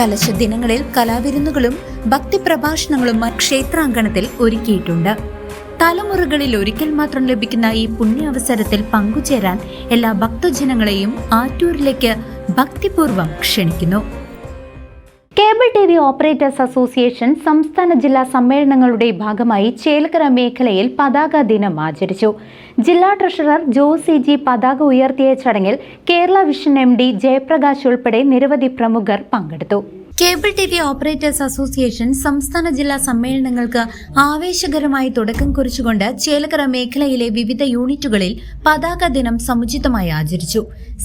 കലശ ദിനങ്ങളിൽ കലാവിരുന്നുകളും ഭക്തിപ്രഭാഷണങ്ങളും ക്ഷേത്രാങ്കണത്തിൽ ഒരുക്കിയിട്ടുണ്ട്. തലമുറകളിൽ ഒരിക്കൽ മാത്രം ലഭിക്കുന്ന ഈ പുണ്യാവസരത്തിൽ പങ്കുചേരാൻ എല്ലാ ഭക്തജനങ്ങളെയും ആറ്റൂരിലേക്ക് ഭക്തിപൂർവം ക്ഷണിക്കുന്നു. Cable T V operators association സംസ്ഥാന ജില്ലാ സമ്മേളനങ്ങളുടെ ഭാഗമായി ചേലക്കര മേഖലയിൽ പതാക ദിനം ആചരിച്ചു. ജില്ലാ ട്രഷറർ ജോസി ജി പതാക ഉയർത്തിയ ചടങ്ങിൽ Kerala vision M D Jayaprakash ഉൾപ്പെടെ നിരവധി പ്രമുഖർ പങ്കെടുത്തു. Cable T V operators association സംസ്ഥാന ജില്ലാ സമ്മേളനങ്ങൾക്ക് ആവേശകരമായി തുടക്കം കുറിച്ചുകൊണ്ട് ചേലക്കര മേഖലയിലെ വിവിധ യൂണിറ്റുകളിൽ പതാക ദിനം സമുചിതമായി ആചരിച്ചു.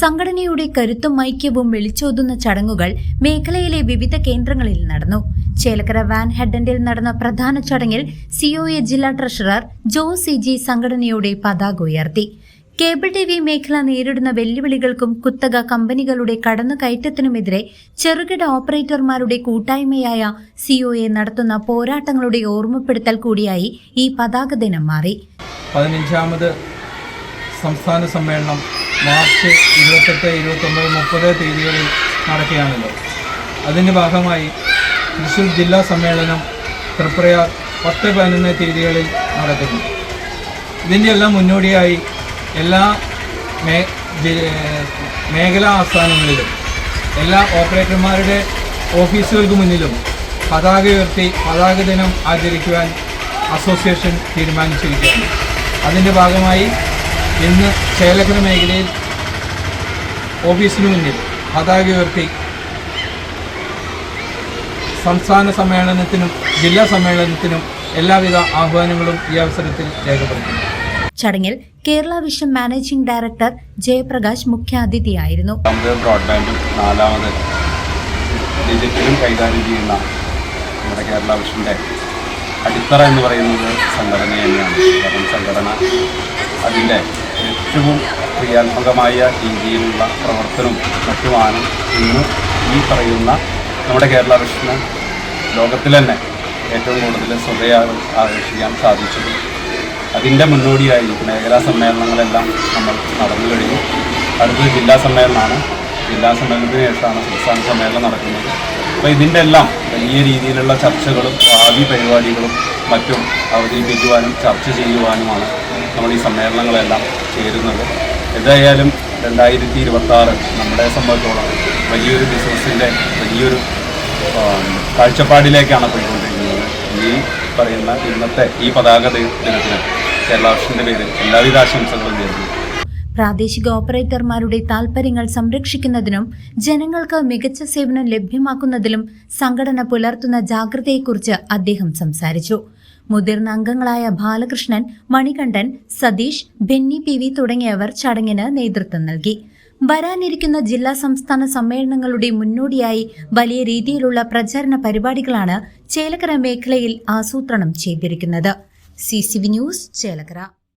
സംഘടനയുടെ കരുത്തും ഐക്യവും വിളിച്ചോതുന്ന ചടങ്ങുകൾ മേഖലയിലെ വിവിധ കേന്ദ്രങ്ങളിൽ നടന്നു. ചേലക്കര വാൻ ഹെഡൻഡിൽ നടന്ന പ്രധാന ചടങ്ങിൽ സിഒഎ ജില്ലാ ട്രഷറർ ജോ സി ജി സംഘടനയുടെ പതാക ഉയർത്തി. കേബിൾ ടി വി മേഖല നേരിടുന്ന വെല്ലുവിളികൾക്കും കുത്തക കമ്പനികളുടെ കടന്നുകയറ്റത്തിനുമെതിരെ ചെറുകിട ഓപ്പറേറ്റർമാരുടെ കൂട്ടായ്മയായ സിഒഎ നടത്തുന്ന പോരാട്ടങ്ങളുടെ ഓർമ്മപ്പെടുത്തൽ കൂടിയായി ഈ പതാക ദിനം മാറി. പതിനഞ്ചാമത് സംസ്ഥാന സമ്മേളനം മാർച്ച് ഇരുപത്തെട്ട് ഇരുപത്തൊമ്പത് മുപ്പത് തീയതികളിൽ നടക്കുകയാണല്ലോ. അതിന്റെ ഭാഗമായി തൃശ്ശൂർ ജില്ലാ സമ്മേളനം തൃപ്രയാർ പത്ത് പതിനൊന്ന് തീയതികളിൽ നടക്കുന്നു. ഇതിന്റെ എല്ലാം മുന്നോടിയായി എല്ലാ മേഖലാ ആസ്ഥാനങ്ങളിലും എല്ലാ ഓപ്പറേറ്റർമാരുടെ ഓഫീസുകൾക്ക് മുന്നിലും പതാക ഉയർത്തി പതാക ദിനം ആചരിക്കുവാൻ അസോസിയേഷൻ തീരുമാനിച്ചിരിക്കുകയാണ്. അതിന്റെ ഭാഗമായി ഇന്ന് ചേലക്കര മേഖലയിൽ ഓഫീസിന് മുന്നിൽ പതാക ഉയർത്തി സംസ്ഥാന സമ്മേളനത്തിനും ജില്ലാ സമ്മേളനത്തിനും എല്ലാവിധ ആഹ്വാനങ്ങളും ഈ അവസരത്തിൽ രേഖപ്പെടുത്തുന്നു. ചടങ്ങിൽ Kerala vision managing director Jayaprakash മുഖ്യാതിഥിയായിരുന്നു. നമ്മുടെ അടിത്തറ എന്ന് പറയുന്നത് സംഘടന തന്നെയാണ്. കാരണം സംഘടന അതിന്റെ ഏറ്റവും ക്രിയാത്മകമായ രീതിയിലുള്ള പ്രവർത്തനവും മറ്റുമാണ് ഇന്ന് ഈ പറയുന്ന നമ്മുടെ കേരള വിഷന് ലോകത്തിൽ തന്നെ ഏറ്റവും കൂടുതൽ ശ്രദ്ധ ആകർഷിക്കാൻ സാധിച്ചത്. അതിന്റെ മുന്നോടിയായി മേഖലാ സമ്മേളനങ്ങളെല്ലാം നമ്മൾ നടന്നു കഴിഞ്ഞു. അടുത്തത് ജില്ലാ സമ്മേളനമാണ്. ജില്ലാ സമ്മേളനത്തിന് ശേഷമാണ് സംസ്ഥാന സമ്മേളനം നടക്കുന്നത്. അപ്പോൾ ഇതിന്റെ എല്ലാം വലിയ രീതിയിലുള്ള ചർച്ചകളും ഭാവി പരിപാടികളും മറ്റും അവതരിപ്പിക്കുവാനും ചർച്ച ചെയ്യുവാനുമാണ് നമ്മൾ ഈ സമ്മേളനങ്ങളെല്ലാം ചേരുന്നത്. എന്തായാലും രണ്ടായിരത്തി ഇരുപത്താറ് നമ്മുടെ സംഭവത്തോളം വലിയൊരു ബിസിനസ്സിന്റെ വലിയൊരു കാഴ്ചപ്പാടിലേക്കാണ് പോയിക്കൊണ്ടിരിക്കുന്നത്. ഈ പറയുന്ന ഇന്നത്തെ ഈ പതാക ദിനത്തിന് കേരള വർഷത്തിന്റെ പേരിൽ എല്ലാവിധ ആശംസകളും നേരുന്നു. പ്രാദേശിക ഓപ്പറേറ്റർമാരുടെ താൽപര്യങ്ങൾ സംരക്ഷിക്കുന്നതിനും ജനങ്ങൾക്ക് മികച്ച സേവനം ലഭ്യമാക്കുന്നതിലും സംഘടന പുലർത്തുന്ന ജാഗ്രതയെക്കുറിച്ച് അദ്ദേഹം സംസാരിച്ചു. മുതിർന്ന അംഗങ്ങളായ ബാലകൃഷ്ണൻ മണികണ്ഠൻ സതീഷ് ബെന്നി പി തുടങ്ങിയവർ ചടങ്ങിന് നേതൃത്വം നൽകി. വരാനിരിക്കുന്ന ജില്ലാ സംസ്ഥാന സമ്മേളനങ്ങളുടെ മുന്നോടിയായി വലിയ രീതിയിലുള്ള പ്രചാരണ പരിപാടികളാണ് ചേലക്കര മേഖലയിൽ ആസൂത്രണം ചെയ്തിരിക്കുന്നത്. C news Chelakkara.